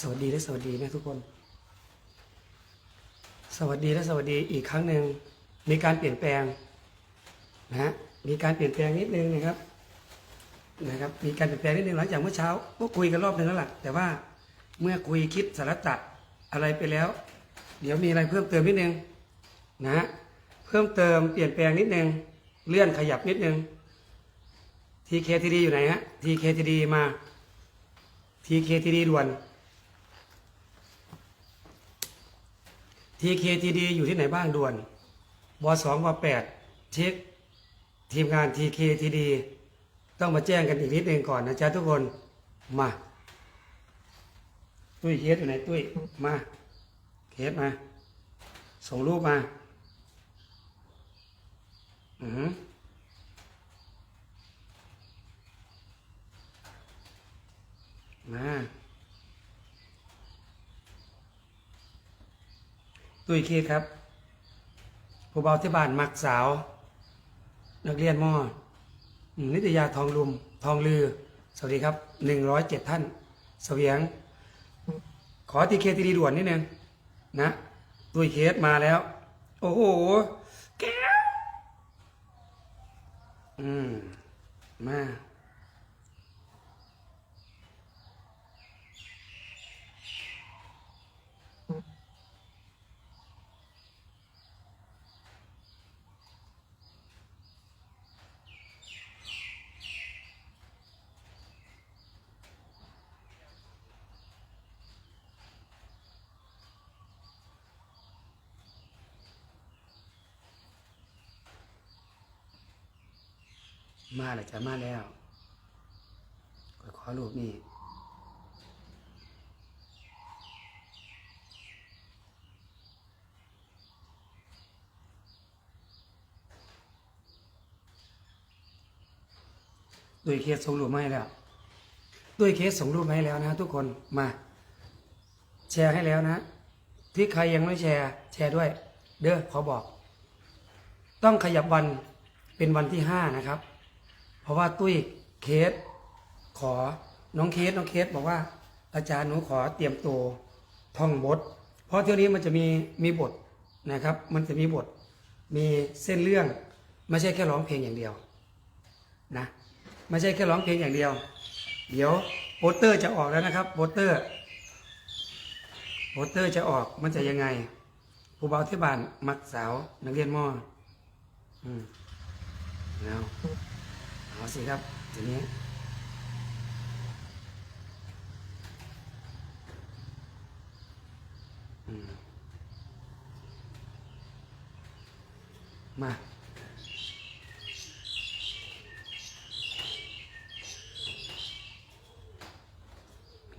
สวัสดีและสวัสดีนะทุกคน สวัสดีและสวัสดีอีกครั้งหนึ่งมีการเปลี่ยนแปลงนะฮะมีการเปลี่ยนแปลงนิดนึงนะครับนะครับ มีการเปลี่ยนแปลงนิดนึงหลังจากเมื่อเช้าก็คุยกันรอบหนึ่งแล้วล่ะแต่ว่าเมื่อคุยคิดสารตัดอะไรไปแล้ว เดี๋ยวมีอะไรเพิ่มเติมนิดนึงนะฮะเพิ่มเติมเปลี่ยนแปลงนิดนึงเลื่อนขยับนิดนึง TKTD อยู่ไหนฮะ TKTD มา TKTD ด่วน TKTD อยู่ที่ไหนบ้างด่วนบสองบแปดเช็คทีมงาน TKTD ต้องมาแจ้งกันอีกนิดนึงก่อนนะจ๊ะทุกคนมาตุ้ยเคสอยู่ไหนตุ้ยมาเคสมา ส่งรูปมาอือหือมา ตุ้ยเคสครับ ผู้เบาที่บ้านมักสาว นักเรียนมอนิตยาทองลุม ทองลือ สวัสดีครับหนึ่งร้อยเจ็ดท่านเสวียง ขอทีเคทีดีด่วนนิดนึงนะตุ้ยเคสมาแล้ว โอ้โห แก้ว อืม มา มาแล้วจะมาแล้วขอขอรูปนี่ด้วยเคสส่งรูปมาให้แล้ว ด้วยเคสส่งรูปมาให้แล้วนะ ทุกคนมา แชร์ให้แล้วนะ ที่ใครยังไม่แชร์ แชร์ด้วย เด้อขอบอก ต้องขยับวันเป็นวันที่ห้านะครับ ราะว่าตุ้ยเคสขอน้องเคสน้องเคสบอกว่า อาจารย์หนูขอเตรียมตัวท่องบท เพราะเที่ยวนี้มันจะมีมีบทนะครับ มันจะมีบทมีเส้นเรื่องไม่ใช่แค่ร้องเพลงอย่างเดียวนะไม่ใช่แค่ร้องเพลงอย่างเดียว เดี๋ยวโปสเตอร์จะออกแล้วนะครับโปสเตอร์โปสเตอร์จะออกมันจะยังไงผู้เบาที่บ้านมักสาวนักเรียนมออืมเอา เอาสิครับทีนี้มมา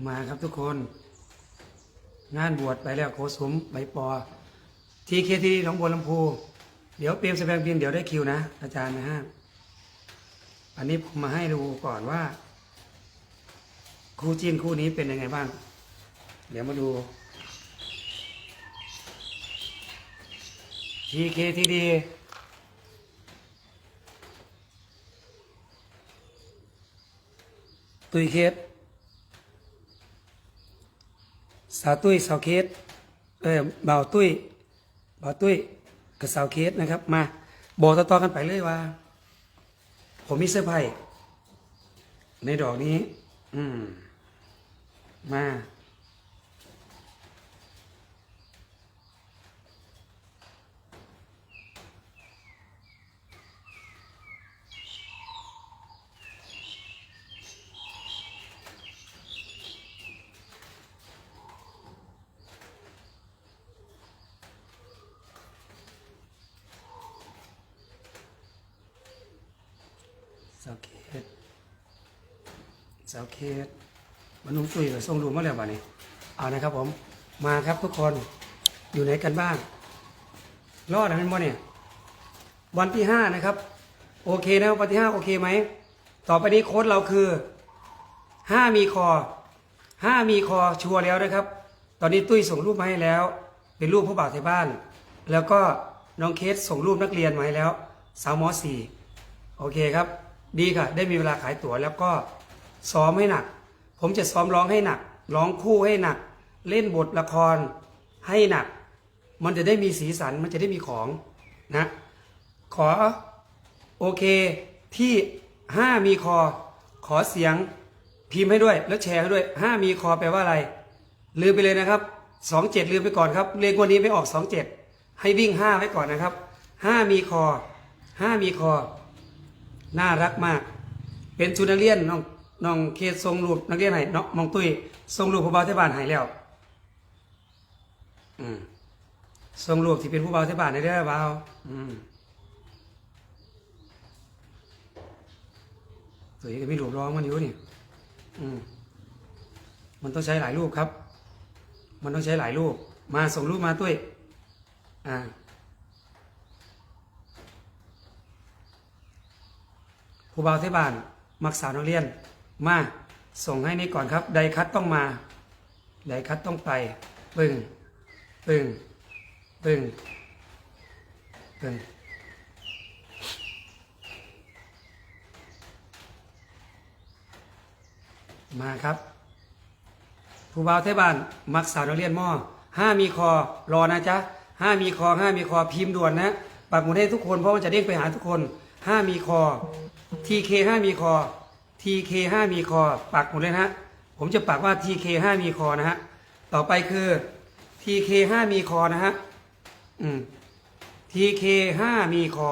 มาครับทุกคน งานบวชไปแล้วโคสมใบปอ ทีเคทีหนองบัวลำพู เดี๋ยวเปรียมแสดงเพินเดี๋ยวได้คิวนะ อาจารย์นะฮะ อันนี้ผมมาให้ดูก่อนว่า คู่จีนคู่นี้เป็นยังไงบ้าง เดี๋ยวมาดู TKTD ตุยเคสสาวตุ้ยสาวเคสเออบ่าวตุ้ยบ่าวตุ้ยกับสาวเคสนะครับ มาบอกต่อๆกันไปเลยว่า ผมมีเสื้อร์ไผ่ในดอกนี้ อืม มาาวเคสสาวเคสมันนุ่งตุยกับทรงรูมาแล้วบ่านี้เอานะครับผมมาครับทุกคนอยู่ไหนกันบ้าง รอดนะเป็นบ่เนี่ยวันที่ห้านะครับ โอเคนะวันที่ห้าโอเคไหมต่อไปนี้โค้ดเราคือห้ามีคอห้ามีคอชัวร์แล้วนะครับ ตอนนี้ตุ้ยส่งรูปมาให้แล้ว เป็นรูปผู้บ่าวไทยบ้าน แล้วก็น้องเคสส่งรูปนักเรียนมาให้แล้วสาวมอสี่โอเคครับ ดีค่ะ ได้มีเวลาขายตั๋วแล้วก็ซ้อมให้หนัก ผมจะซ้อมร้องให้หนัก ร้องคู่ให้หนัก เล่นบทละครให้หนัก มันจะได้มีสีสัน มันจะได้มีของนะ ขอโอเคที่ห้ามีคอ ขอเสียงพิมพ์ให้ด้วย แล้วแชร์ให้ด้วยห้ามีคอแปลว่าอะไร ลืมไปเลยนะครับสองเจ็ดลืมไปก่อนครับเลขวันนี้ไม่ออกสองเจ็ดให้วิ่งห้าไว้ก่อนนะครับห้ามีคอห้ามีคอ น่ารักมาก เป็นชุดนักเรียนน้องน้องเคสทรงรูปนักเรียนให้น้องมองตุ้ยทรงรูปผู้เบาที่บ้านหายแล้วอืมทรงรูปที่เป็นผู้เบาที่บ้านได้เด้อเบาอืมสวยก็มีรูปร้องมันอยู่นี่อืมมันต้องใช้หลายรูปครับ มันต้องใช้หลายรูป มาส่งรูปมาตุ้ยอ่า ผู้บ่าวที่บ้านมักสาวนักเรียน มาส่งให้นี่ก่อนครับ ไดคัดต้องมาไดคัดต้องไปปึ้งปึ้งปึ้งปึ้งมาครับ ผู้บ่าวที่บ้าน มักสาวนักเรียนหม้อห้ามีคอรอนะจ๊ะห้ามีคอห้ามีคอพิมพ์ด่วนนะปักหมุดให้ทุกคนเพราะมันจะเด้งไปหาทุกคน ห้ามีคอ TK ห้ามีคอ TK ห้ามีคอ ปักหมดเลยนะฮะ ผมจะปักว่า TK ห้ามีคอนะฮะ ต่อไปคือ TK ห้ามีคอนะฮะ อืม TK ห้ามีคอ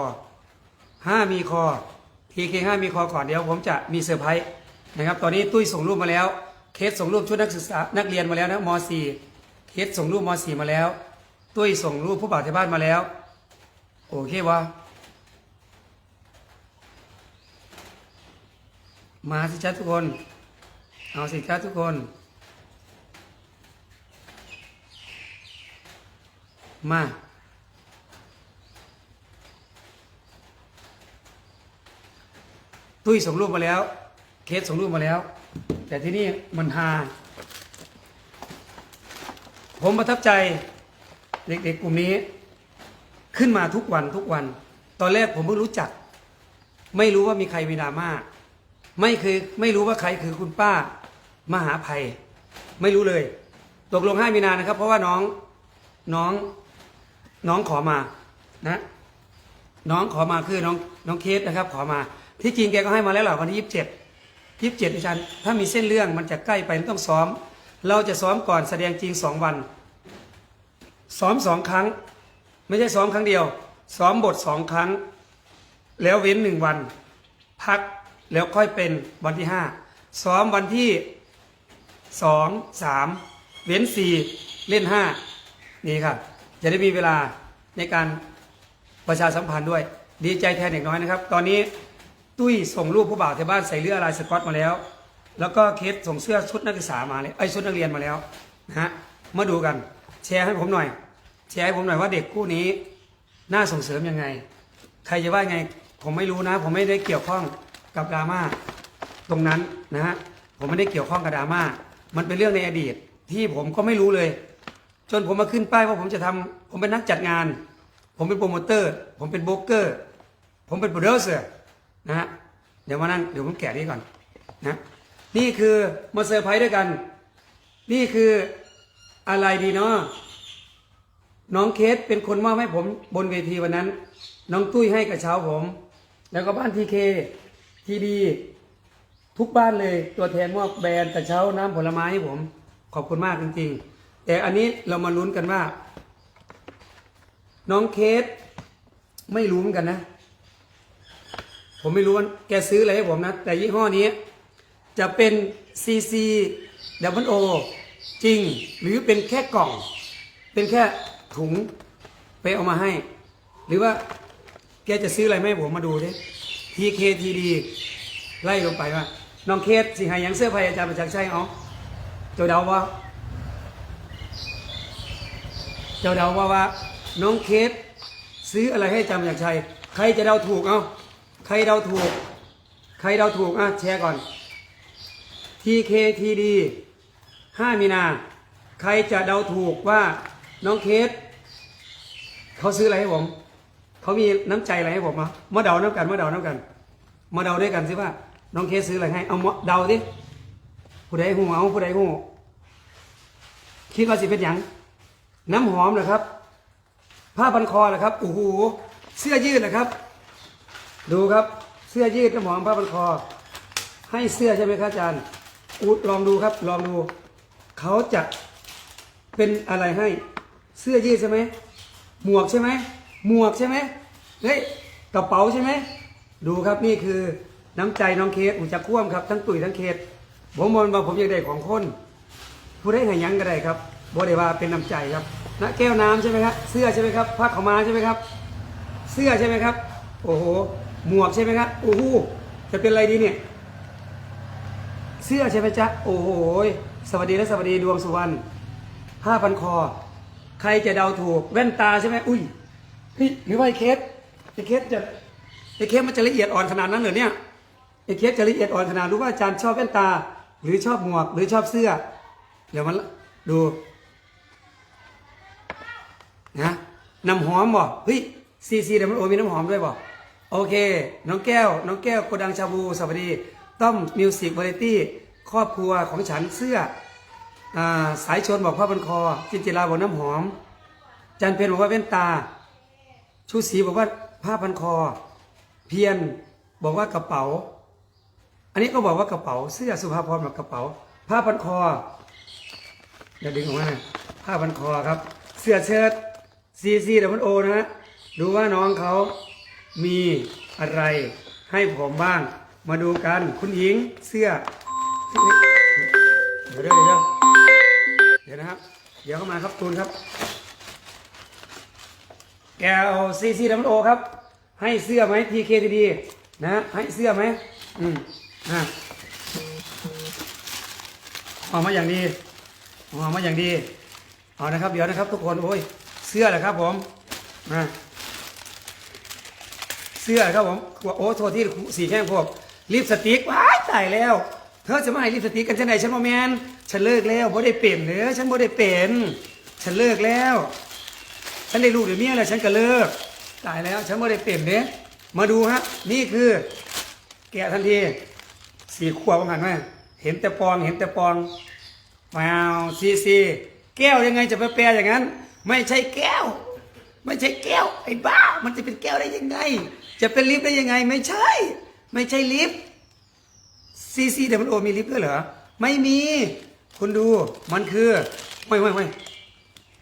ห้ามีคอ TK ห้ามีคอก่อนเดี๋ยวผมจะมีเซอร์ไพรส์นะครับ ตอนนี้ตุ้ยส่งรูปมาแล้ว เคสส่งรูปชุดนักศึกษา นักเรียนมาแล้วนะม .4 เคสส่งรูปม .4 มาแล้ว ตุ้ยส่งรูปผู้บ่าวที่บ้านมาแล้ว โอเควะ มาสิจ้าทุกคน เอาสิจ้าทุกคน มา ตุ้ยส่งรูปมาแล้ว เคสส่งรูปมาแล้ว แต่ที่นี่มันฮาผมประทับใจเด็กๆกลุ่มนี้ ขึ้นมาทุกวันทุกวัน ตอนแรกผมเพิ่งรู้จัก ไม่รู้ว่ามีใครมีดราม่า ไม่เคยไม่รู้ว่าใครคือคุณป้ามหาภัย ไม่รู้เลย ตกลงให้มีนานะครับ เพราะว่าน้องน้องน้องขอมานะน้องขอมาคือน้องน้องเคสนะครับ ขอมาที่จริงแกก็ให้มาแล้วแหละวันที่ยี่สิบเจ็ดยี่สิบเจ็ดดิฉันถ้ามีเส้นเรื่องมันจะใกล้ไปต้องซ้อม เราจะซ้อมก่อนแสดงจริงสองวัน ซ้อมสองครั้ง ไม่ใช่ซ้อมครั้งเดียว ซ้อมบทสองครั้ง แล้วเว้นหนึ่งวัน พัก แล้วค่อยเป็นวันที่ห้าซ้อมวันที่สองสามเว้นสี่เล่นห้านี่ครับจะได้มีเวลาในการประชาสัมพันธ์ด้วย ดีใจแทนเด็กน้อยนะครับ ตอนนี้ตุ้ยส่งรูปผู้บ่าวที่บ้านใส่เสื้อลายสก๊อตมาแล้ว แล้วก็เคสส่งเสื้อชุดนักศึกษามาเลยไอยชุดนักเรียนมาแล้วนะฮะมาดูกัน แชร์ให้ผมหน่อย แชร์ให้ผมหน่อยว่าเด็กคู่นี้น่าส่งเสริมยังไง ใครจะว่าไง ผมไม่รู้นะ ผมไม่ได้เกี่ยวข้อง กับดราม่าตรงนั้นนะฮะผมไม่ได้เกี่ยวข้องกับดราม่ามันเป็นเรื่องในอดีตที่ผมก็ไม่รู้เลย จนผมมาขึ้นป้ายว่าผมจะทำผมเป็นนักจัดงาน ผมเป็นโปรโมเตอร์ ผมเป็นโบรกเกอร์ ผมเป็นโปรดิวเซอร์นะฮะเดี๋ยวมานั่งเดี๋ยวผมแกะนี่ก่อนนะนี่คือมาเซอร์ไพรส์ด้วยกัน นี่คืออะไรดีเนาะน้องเคสเป็นคนมอบให้ผมบนเวทีวันนั้น น้องตุ้ยให้กระเช้าผม แล้วก็บ้านทีเค ทีดีทุกบ้านเลยตัวแทนมอบแบรนด์กระเช้าน้ำผลไม้ให้ผม ขอบคุณมากจริงๆ แต่อันนี้เรามาลุ้นกันว่า น้องเคสไม่รู้เหมือนกันนะ ผมไม่รู้ว่าแกซื้ออะไรให้ผมนะ แต่ยี่ห้อนี้ จะเป็น CC w O จริง หรือเป็นแค่กล่อง เป็นแค่ถุงไปเอามาให้ หรือว่าแกจะซื้ออะไรมาให้ผมมาดูดิ TKTD ไล่ลงไปว่าน้องเคสสิหายังเสื้อผ้าอาจารย์ประจักษ์ชัยเอาเจ้าเดาว่า เจ้าเดาว่าว่า น้องเคสซื้ออะไรให้อาจารย์ประจักษ์ชัย ใครจะเดาถูกเอาใครเดาถูก ใครเดาถูกอะแชร์ก่อน TKTD 5มีนา ใครจะเดาถูกว่าน้องเคสเขาซื้ออะไรให้ผม เขามีน้ำใจอะไรให้ผมมามาเดาน้ำกันมาเดาน้ำกัน มาเดาด้วยกันสิว่า น้องเคสซื้ออะไรให้ เอาเดาดิผู้ใดหูเอาผู้ใดหูคคิดว่าสิเป็นหยังน้ำหอมเหรอครับ ผ้าพันคอเหรอครับโอ้โหเสื้อยืดเหรอครับ ดูครับเสื้อยืดน้ำหอมผ้าพันคอ ให้เสื้อใช่ไหมครับอาจารย์อุดลองดูครับ ลองดู เขาจะเป็นอะไรให้ เสื้อยืดใช่ไหมหมวกใช่ไหม หมวกใช่ไหมเฮ้ยกระเป๋าใช่ไหมดูครับนี่คือน้ำใจน้องเคสอุจจะคว่ำครับทั้งตุ๋ยทั้งเคสผมมองว่าผมอยากได้ของคนผู้ได้ห้หยังก็ได้ครับบ่ได้ว่าเป็นน้ำใจครับนะแก้วน้ำใช่ไหมครับเสื้อใช่ไหมครับผ้าขาวม้าใช่ไหมครับ เสื้อใช่ไหมครับ โอ้โหหมวกใช่ไหมครับโอ้โหจะเป็นอะไรดีเนี่ยเสื้อใช่ไหมจ๊ะโอ้โหสวัสดีและสวัสดีดวงสุวรรณผ้าพันคอ ใครจะเดาถูกแว่นตาใช่ไหมอุ้ย เฮ้ยหรือว่าไอ้เคสไอ้เคสจะไอ้เคสมันจะละเอียดอ่อนขนาดนั้นเหรอเนี่ยไอ้เคสจะละเอียดอ่อนขนาดรู้ว่าอาจารย์ชอบแว่นตา หรือชอบหมวก หรือชอบเสื้อ เดี๋ยวมันดูนะน้ำหอมบ่เฮ้ยซีซีเดี๋ยวมันโอมีน้ำหอมด้วยบ่โอเค น้องแก้ว น้องแก้วโกดังชาบูสวัสดี ต้อมมิวสิกวาไรตี้ครอบครัวของฉันเสื้ออสายชนบอกผ้าบันคอ จินจิราบอกน้ำหอม จันเพนบอกว่าแว่นตา ชูศรีบอกว่าผ้าพันคอ เพียนบอกว่ากระเป๋า อันนี้ก็บอกว่ากระเป๋า เสื้อสุภาพรบอกกระเป๋า ผ้าพันคอเดี๋ยวดึงออกมาผ้าพันคอครับ เสื้อเชิ้ตซีซีดับโอนะฮะดูว่าน้องเขามีอะไรให้ผมบ้าง มาดูกันคุณหญิงเสื้อเดี๋ยวเดี๋ยวเดี๋ยวนะครับ เดี๋ยวเข้ามาครับตูนครับ แกเอาซีซีดับโอครับ ให้เสื้อไหมทีเคดีนะให้เสื้อไหมอืมอะออกมาอย่างดีออกมาอย่างดีเอานะครับ เดี๋ยวนะครับ ทุกคนโอ้ยเสื้อเหรอครับผมนะเสื้อครับผมโอ้โทษที่สีแข้งพวกลิปสติกว้ายตายแล้วเธอจะมาให้ลิปสติกกันจะไหนฉันโมแมนฉันเลิกแล้วบ่ได้เป็นเด้อฉันบ่ได้เป็นฉันเลิกแล้ว ฉันได้ลูกเดี๋ยวเมียแล้วฉันก็เลิก ตายแล้วฉันบ่ได้เป็นเด้มาดูฮะ นี่คือแกะทันทีสี่ขวบว่างันไหมเห็นแต่ปองเห็นแต่ปองว้าวซีซีแก้วยังไงจะไปแปลอย่างนั้น ไม่ใช่แก้ว ไม่ใช่แก้วไอ้บ้า มันจะเป็นแก้วได้ยังไง จะเป็นลิฟต์ได้ยังไง ไม่ใช่ ไม่ใช่ลิฟต์ซีซีเดี๋ยวมันโอมีลิฟต์ด้วยเหรอไม่มี คุณดูมันคือไม่ไม่ไม่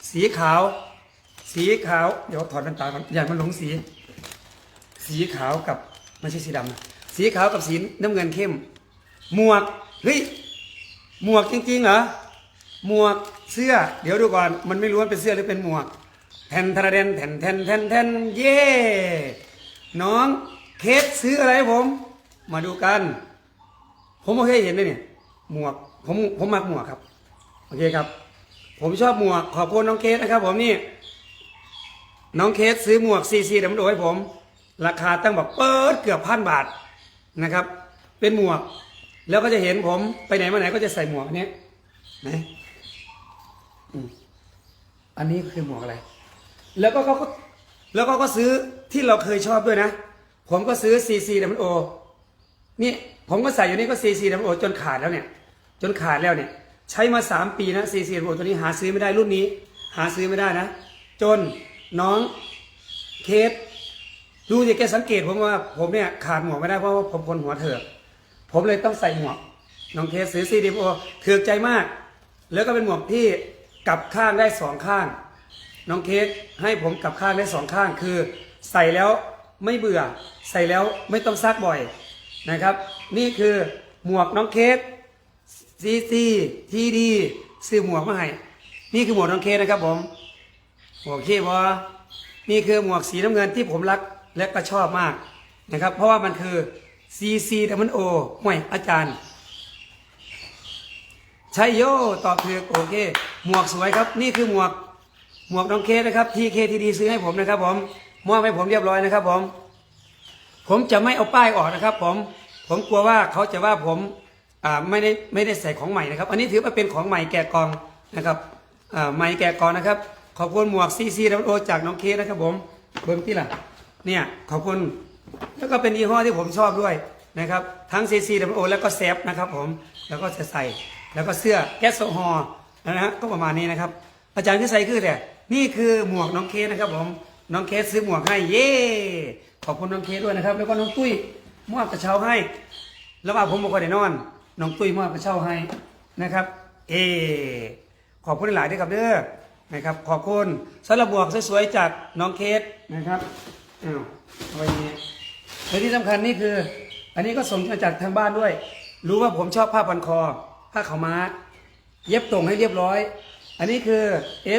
สีขาว สีขาว เดี๋ยวถอดแว่นตาก่อนอย่ามันหลงสี สีขาวกับไม่ใช่สีดำนะสีขาวกับสีน้ำเงินเข้ม หมวกเฮ้ยหมวกจริงๆเหรอหมวกเสื้อ เดี๋ยวดูก่อนมันไม่รู้ว่าเป็นเสื้อหรือเป็นหมวกแทนทะเดนแทนแทนแทนแทนเย่น้องเคสซื้ออะไรผม มาดูกัน ผมไม่เคเห็นเลยเนี่ยหมวกผมผมมักหมวกครับ โอเคครับ ผมชอบหมวกขอบคุณน้องเคสนะครับ ผมนี่ น้องเคสซื้อหมวกซีซีดำโดให้ผม ราคาตั้งแบบเปิดเกือบพันบาทนะครับ เป็นหมวก แล้วก็จะเห็นผมไปไหนมาไหนก็จะใส่หมวกนี้นอืมอันนี้คือหมวกอะไร แล้วก็เขาก็แล้วก็ก็ซื้อที่เราเคยชอบด้วยนะ ผมก็ซื้อซีซีดัมโอนี่ผมก็ใส่อยู่นี่ก็ซีซีดัมโอจนขาดแล้วเนี่ย จนขาดแล้วเนี่ย ใช้มาสามปีนะซีซีดัมโอตัวนี้หาซื้อไม่ได้รุ่นนี้ หาซื้อไม่ได้นะ จน น้องเคสดูสิแกสังเกตผมว่าผมเนี่ยขาดหมวกไม่ได้เพราะว่าผมคนหัวเถิกผมเลยต้องใส่หมวกน้องเคสซื้อซีดีโอเถือกใจมาก แล้วก็เป็นหมวกที่กลับข้างได้สองข้าง น้องเคสให้ผมกลับข้างได้สองข้าง คือใส่แล้วไม่เบื่อ ใส่แล้วไม่ต้องซักบ่อยนะครับ นี่คือหมวกน้องเคสซีซีทีดีซื้อหมวกมาให้นี่คือหมวกน้องเคสนะครับผม หมวกขี้บอนี่คือหมวกสีน้ำเงินที่ผมรักและก็ชอบมากนะครับ เพราะว่ามันคือ CC ดัมโอห่วยอาจารย์ชัยโยตอบถูกโอเค หมวกสวยครับ นี่คือหมวกหมวกน้องเคนะครับทีเคทีดีซื้อให้ผมนะครับ ผมมอบให้ผมเรียบร้อยนะครับ ผม ผมจะไม่เอาป้ายออกนะครับ ผม ผมกลัวว่าเขาจะว่าผมอ่าไม่ได้ไม่ได้ใส่ของใหม่นะครับ อันนี้ถือว่าเป็นของใหม่แกะกองนะครับอ่าใหม่แกะกองนะครับ ขอบคุณหมวกซีซีดัโอจากน้องเคสนะครับผมเบิ้งที่ล่ะเนี่ยขอบคุณแล้วก็เป็นยี่ห้อที่ผมชอบด้วยนะครับ ทั้งซีซีดัโอแล้วก็แซฟนะครับผมแล้วก็จะใส่แล้วก็เสื้อแก๊สโซฮอล์นะฮะก็ประมาณนี้นะครับ อาจารย์คือใส่คือแต่นี่คือหมวกน้องเคสนะครับผมน้องเคสซื้อหมวกให้เย่ขอบคุณน้องเคสด้วยนะครับ แล้วก็น้องตุ้ยมอบกระเช้าให้แล้วว่าผมบอกว่าได้นอนน้องตุ้ยมอบกระเช้าให้นะครับ เอขอบคุณหลายด้วยครับเด้อ นะครับขอบคุณสำหรับบวกสวยๆจากน้องเคสนะครับอ้าวเอาไว้นี้และที่สำคัญนี่คือ อันนี้ก็ส่งมาจากทางบ้านด้วย รู้ว่าผมชอบผ้าพันคอ ผ้าขาวม้า เย็บตรงให้เรียบร้อย อันนี้คือ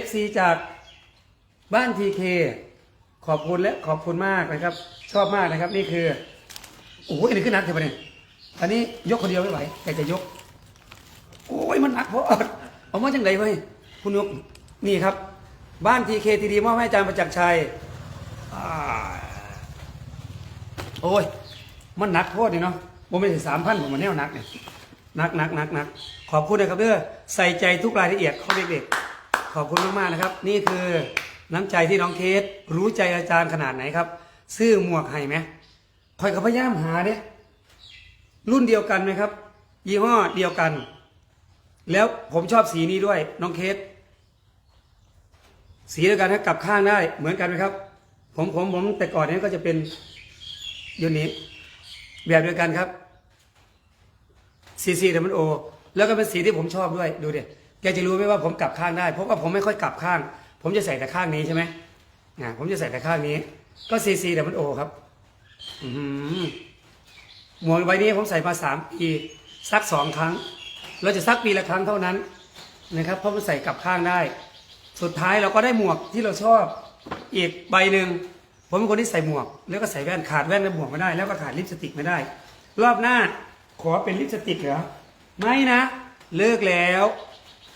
FC จากบ้านทีเคขอบคุณและขอบคุณมากนะครับ ชอบมากนะครับ นี่คือโอ้ยอันนี้ขึ้นนักเถอะปะเนี่ยอันนี้ยกคนเดียวไม่ไหวแต่จะยก โอ้ยมันหนักเพราะเอามาจังไดไว้คุณยก นี่ครับ บ้านทีเคทีดีมอบให้อาจารย์ประจักษ์ชัยอโอ้ย มันหนักโทษนี่เนาะผมไม่ถึงสามพันผมมันแนวหนักเนี่ยหนักหนักหนักหนักขอบคุณนะครับเด้อใส่ใจทุกรายละเอียดของเด็กๆ ขอบคุณมากๆนะครับ นี่คือน้ำใจที่น้องเคสรู้ใจอาจารย์ขนาดไหนครับ ซื้อหมวกให้ไหมคอยกับพยายามหาเนี่ยรุ่นเดียวกันไหมครับ ยี่ห้อเดียวกัน แล้วผมชอบสีนี้ด้วยน้องเคส สีเดียวกันให้กลับข้างได้เหมือนกันไหมครับ ผมผมผมแต่ก่อนนี้ก็จะเป็นยูนี้แบบเดียวกันครับสีสีแต่มันโอแล้วก็เป็นสีที่ผมชอบด้วยดูดิแกจะรู้ไหมว่าผมกลับข้างได้เพราะว่าผมไม่ค่อยกลับข้าง ผมจะใส่แต่ข้างนี้ใช่ไหมอ่าผมจะใส่แต่ข้างนี้ ก็ซีซีแต่มันโอครับอือหือหมวกใบนี้ผมใส่มาสามปีซักสองครั้ง เราจะซักปีละครั้งเท่านั้นนะครับ เพราะมันใส่กลับข้างได้ สุดท้ายเราก็ได้หมวกที่เราชอบอีกใบหนึ่งผมเป็นคนที่ใส่หมวก แล้วก็ใส่แว่นขาดแว่นและหมวกไม่ได้ แล้วก็ขาดลิปสติกไม่ได้ รอบหน้าขอเป็นลิปสติกเหรอไม่นะ เลิกแล้ว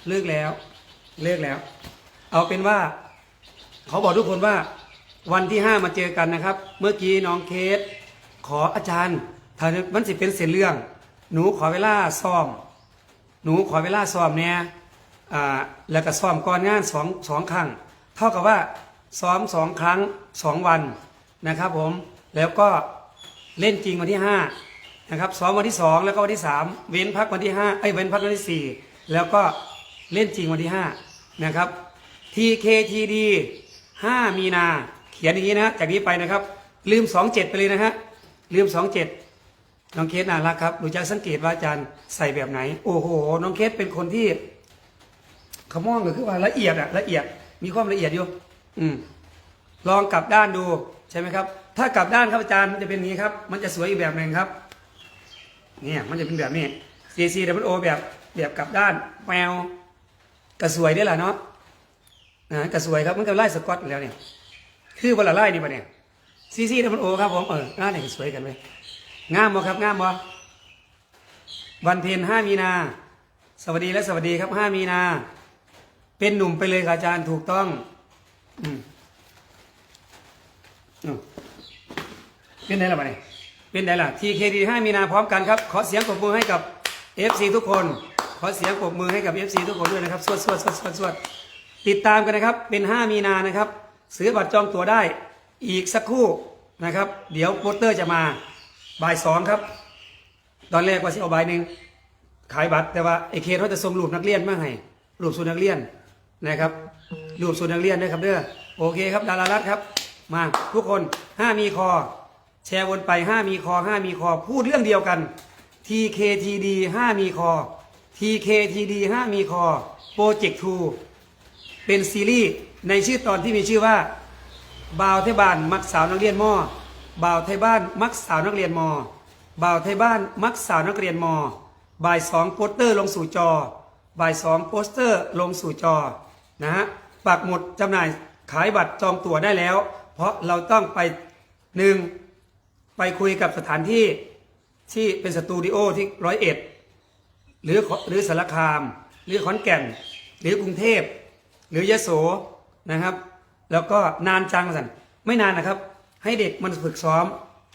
เลิกแล้ว เลิกแล้ว เอาเป็นว่า เขาบอกทุกคนว่า วันที่ห้ามาเจอกันนะครับ เมื่อกี้น้องเคส ขออาจารย์ถ้ามันสิเป็นเสียเรื่อง หนูขอเวลาซ้อม หนูขอเวลาซ้อมเนี่ย อ่าแล้วก็ซ้อมก่อนงานสองสองครั้ง เท่ากับว่าซ้อมสองครั้งสองวันนะครับผมแล้วก็เล่นจริงวันที่ห้านะครับซ้อมวันที่สองแล้วก็วันที่สามเว้นพักวันที่ห้าไอ้ยเว้นพักวันที่สี่แล้วก็เล่นจริงวันที่ห้านะครับ TKTD 5มีนาเขียนอย่างนี้นะจากนี้ไปนะครับ ลืม27ไปเลยนะฮะลืม27น้องเคสน่ารักครับรู้จักสังเกตว่าอาจารย์ใส่แบบไหน โอ้โห น้องเคสเป็นคนที่ ขมองก็คือว่าละเอียดอะละเอียดมีความละเอียดอยู่ อืม ลองกลับด้านดูใช่ไหมครับ ถ้ากลับด้านครับอาจารย์มันจะเป็นอย่างนี้ครับ มันจะสวยอีกแบบหนึ่งครับ เนี่ยมันจะเป็นแบบนี้ CC W O แบบแบบกลับด้านแมวกระสวยได้หละเนาะนะกระสวยครับมันก็ไล่สกอตแล้วเนี่ย คือบอลไล่นี่ปะเนี่ยซีซีดับเบิลโอครับผมเออหน้าเนี่ยสวยกันไหมงามบ่ครับงามบ่วันเพ็ญห้ามีนา สวัสดีและสวัสดีครับห้ามีนา เป็นหนุ่มไปเลยค่ะอาจารย์ถูกต้องอืมอืมเป็นไงล่ะปะเนี่ยเป็นไงล่ะทีเคดีห้ามีนาพร้อมกันครับ ขอเสียงปรบมือให้กับ FC ทุกคน ขอเสียงปรบมือให้กับ FC ทุกคนด้วยนะครับ สวดสวดสวดสวดสวดติดตามกันนะครับ เป็น5มีนานะครับ ซื้อบัตรจองตั๋วได้อีกสักครู่นะครับ เดี๋ยวโปสเตอร์จะมาบ่ายสองครับ ตอนแรกว่าสิเอาใบหนึ่งขายบัตรแต่ว่าไอเคเขาจะส่งรูปนักเรียนมาให้รูปสูตรนักเรียน นะครับรูปสูตรนักเรียนด้วยครับเด้อโอเคครับดารารัตครับ มาทุกคน5มีคอ แชร์วนไป5มีคอ5มีคอ พูดเรื่องเดียวกัน TKTD 5มีคอ TKTD 5มีคอโปรเจกต์2เป็นซีรีส์ในชื่อตอนที่มีชื่อว่าบ่าวไทยบ้านมักสาวนักเรียนมอบ่าวไทยบ้านมักสาวนักเรียนมอบ่าวไทยบ้านมักสาวนักเรียนมอบ่ายสองโปสเตอร์ลงสู่จอบ่ายสองโปสเตอร์ลงสู่จอ นะฮะปักหมุดจำหน่ายขายบัตรจองตั๋วได้แล้ว เพราะเราต้องไปหนึ่งไปคุยกับสถานที่ที่เป็นสตูดิโอที่ร้อยเอ็ดหรือหรือสารคาม หรือขอนแก่น หรือกรุงเทพ หรือยโสนะครับ แล้วก็นานจังสันไม่นานนะครับ ให้เด็กมันฝึกซ้อม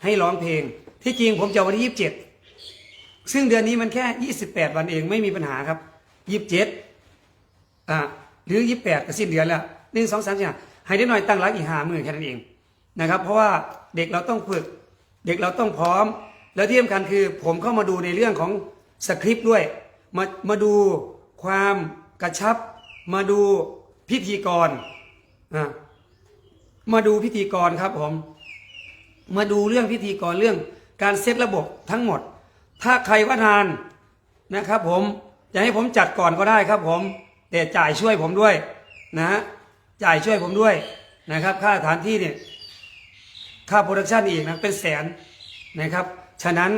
ให้ร้องเพลง ที่จริงผมจะวันที่ยี่สิบเจ็ดซึ่งเดือนนี้มันแค่ยี่สิบแปดวันเองไม่มีปัญหาครับยี่สิบเจ็ดอ่า หรือยี่แปดก็สิ้นเดือนแล้วหนึ่งสองสามสี่ห้าให้ได้หน่อยตั้งรักอีกหาหมื่นแค่นั้นเองนะครับ เพราะว่าเด็กเราต้องฝึก เด็กเราต้องพร้อม แล้วที่สำคัญคือผมเข้ามาดูในเรื่องของสคริปต์ด้วย มามาดูความกระชับ มาดูพิธีกรอะมาดูพิธีกรครับผมมาดูเรื่องพิธีกรเรื่องการเซตระบบทั้งหมด ถ้าใครว่านานนะครับผมจะให้ผมจัดก่อนก็ได้ครับผม แต่จ่ายช่วยผมด้วยนะจ่ายช่วยผมด้วยนะครับ ค่าสถานที่เนี่ยค่าโปรดักชันอีกนะเป็นแสนนะครับ ฉะนั้น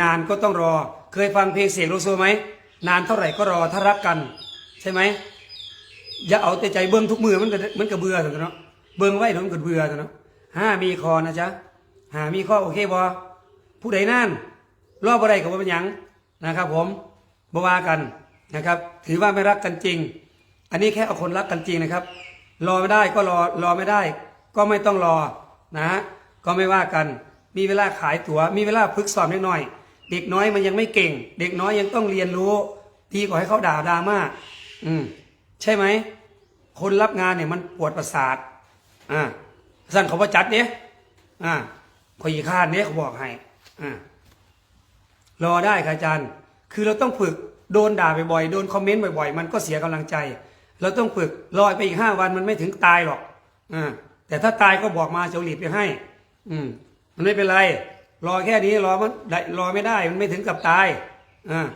นานก็ต้องรอ เคยฟังเพลงเสียงโลโซไหมนานเท่าไหร่ก็รอถ้ารักกัน ใช่ไหมอย่าเอาแต่ใจเบิ้งทุกมือมันก็มันก็เบื่อแต่เนาะเบิ้งไว้เดี๋ยวมันก็เบื่อแต่เนาะห้ามีคอนะจ๊ะหามีข้อโอเคบอผู้ใดนั่นรอบอะไรกับว่าเป็นยังนะครับ ผมบวากัน นะครับ ถือว่าไม่รักกันจริง อันนี้แค่เอาคนรักกันจริงนะครับ รอไม่ได้ก็รอรอไม่ได้ ก็ไม่ต้องรอนะฮะก็ไม่ว่ากัน มีเวลาขายตัว๋ว มีเวลาฝึกสอนนิดหน่อย เด็กน้อยมันยังไม่เก่ง เด็กน้อยยังต้องเรียนรู้ดีกว่าให้เขาด่าดราม่าอืมใช่ไหมคนรับงานเนี่ยมันปวดประสาทอ่าสั่นเขาว่าจัดเนี่ยอ่าขอยข้านเนี่ยเขาบอกให้อ่ารอได้ค่ะอาจารย์ คือเราต้องฝึก โดนด่าบ่อยๆ โดนคอมเมนต์บ่อยๆ มันก็เสียกำลังใจ เราต้องฝึกรอไปอีกห้าวันมันไม่ถึงตายหรอกอ่าแต่ถ้าตายก็บอกมาเฉลีดไปให้ อืม มันไม่เป็นไร รอแค่นี้รอมันรอไม่ได้มันไม่ถึงกับตายอ่า